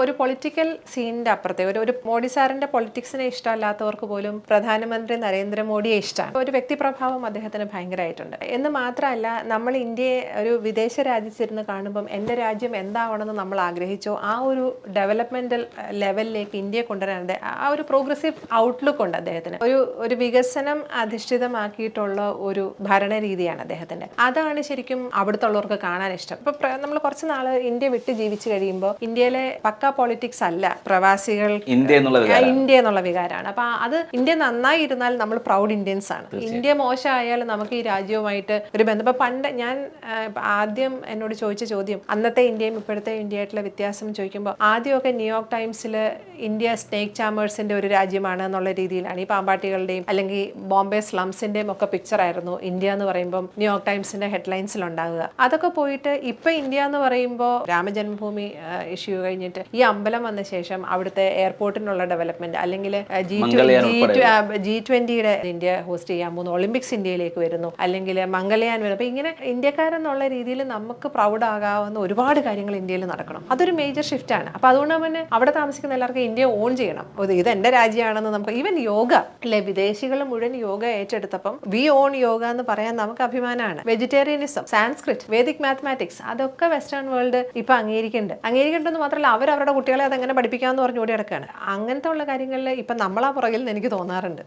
ഒരു പൊളിറ്റിക്കൽ സീനിന്റെ അപ്പുറത്തെ ഒരു ഒരു മോഡി സാറിന്റെ പൊളിറ്റിക്സിനെ ഇഷ്ടമല്ലാത്തവർക്ക് പോലും പ്രധാനമന്ത്രി നരേന്ദ്രമോദിയെ ഇഷ്ടമാണ്. ഒരു വ്യക്തിപ്രഭാവം അദ്ദേഹത്തിന് ഭയങ്കരമായിട്ടുണ്ട് എന്ന് മാത്രമല്ല നമ്മൾ ഇന്ത്യയെ ഒരു വിദേശ രാജ്യത്തിരുന്ന് കാണുമ്പം എന്റെ രാജ്യം എന്താവണമെന്ന് നമ്മൾ ആഗ്രഹിച്ചോ ആ ഒരു ഡെവലപ്മെന്റൽ ലെവലിലേക്ക് ഇന്ത്യയെ കൊണ്ടുവരാൻ ആ ഒരു പ്രോഗ്രസീവ് ഔട്ട്ലുക്ക് ഉണ്ട് അദ്ദേഹത്തിന്. ഒരു ഒരു വികസനം അധിഷ്ഠിതമാക്കിയിട്ടുള്ള ഒരു ഭരണ രീതിയാണ് അദ്ദേഹത്തിന്റെ. അതാണ് ശരിക്കും അവിടുത്തെ ഉള്ളവർക്ക് കാണാൻ ഇഷ്ടം. ഇപ്പൊ നമ്മൾ കുറച്ച് നാൾ ഇന്ത്യ വിട്ട് ജീവിച്ചു കഴിയുമ്പോൾ ഇന്ത്യയിലെ പക്ക പൊളിറ്റിക്സ് അല്ല. പ്രവാസികൾ ഇന്ത്യ എന്നുള്ള വികാരമാണ് അപ്പൊ അത് ഇന്ത്യ നന്നായി ഇരുന്നാൽ നമ്മൾ പ്രൗഡ് ഇന്ത്യൻസ് ആണ്. ഇന്ത്യ മോശമായാലും നമുക്ക് ഈ രാജ്യവുമായിട്ട് ഒരു ബന്ധം. ഇപ്പൊ പണ്ട് ഞാൻ ആദ്യം എന്നോട് ചോദിച്ച ചോദ്യം അന്നത്തെ ഇന്ത്യയും ഇപ്പോഴത്തെ ഇന്ത്യയായിട്ടുള്ള വ്യത്യാസം ചോദിക്കുമ്പോൾ ആദ്യമൊക്കെ ന്യൂയോർക്ക് ടൈംസിൽ ഇന്ത്യ സ്നേക് ചാമേഴ്സിന്റെ ഒരു രാജ്യമാണ് എന്നുള്ള രീതിയിലാണ് ഈ പാമ്പാട്ടികളുടെയും അല്ലെങ്കിൽ ബോംബെ സ്ലംസിന്റെയും ഒക്കെ പിക്ചർ ആയിരുന്നു ഇന്ത്യ എന്ന് പറയുമ്പോൾ ന്യൂയോർക്ക് ടൈംസിന്റെ ഹെഡ്ലൈൻസിൽ ഉണ്ടാകുക അതൊക്കെ പോയിട്ട് ഇപ്പൊ ഇന്ത്യ എന്ന് പറയുമ്പോൾ രാമജന്മഭൂമി ഇഷ്യൂ കഴിഞ്ഞിട്ട് ഈ അമ്പലം വന്ന ശേഷം അവിടുത്തെ എയർപോർട്ടിനുള്ള ഡെവലപ്മെന്റ് അല്ലെങ്കിൽ ജി ട്വന്റിയുടെ ഇന്ത്യ ഹോസ്റ്റ് ചെയ്യാൻ പോകുന്നു. ഒളിമ്പിക്സ് ഇന്ത്യയിലേക്ക് വരുന്നു. അല്ലെങ്കിൽ മംഗളയാൻ വരുന്നു. അപ്പൊ ഇങ്ങനെ ഇന്ത്യക്കാരെന്നുള്ള രീതിയിൽ നമുക്ക് പ്രൗഡ് ആകാവുന്ന ഒരുപാട് കാര്യങ്ങൾ ഇന്ത്യയിൽ നടക്കണം. അതൊരു മേജർ ഷിഫ്റ്റ് ആണ്. അപ്പൊ അതുകൊണ്ട് തന്നെ അവിടെ താമസിക്കുന്ന എല്ലാവർക്കും ഇന്ത്യ ഓൺ ചെയ്യണം. ഇത് ഇത് എന്റെ രാജ്യമാണെന്ന് നമുക്ക് ഈവൻ യോഗ അല്ലെ വിദേശികൾ മുഴുവൻ യോഗ ഏറ്റെടുത്തപ്പം വി ഓൺ യോഗ എന്ന് പറയാൻ നമുക്ക് അഭിമാനമാണ്. വെജിറ്റേറിയനിസം സാൻസ്ക്രിറ്റ് വേദിക് മാത്തമാറ്റിക്സ് അതൊക്കെ വെസ്റ്റേൺ വേൾഡ് ഇപ്പൊ അംഗീകരിക്കുന്നുണ്ട്. അംഗീകരിക്കേണ്ടത് മാത്രമല്ല അവർ അവരുടെ കുട്ടികളെ അതെങ്ങനെ പഠിപ്പിക്കാമെന്ന് പറഞ്ഞു ഓടി കിടക്കുകയാണ് അങ്ങനത്തെ ഉള്ള കാര്യങ്ങളിൽ ഇപ്പം നമ്മളാ പുറകിൽ എന്ന് എനിക്ക് തോന്നാറുണ്ട്.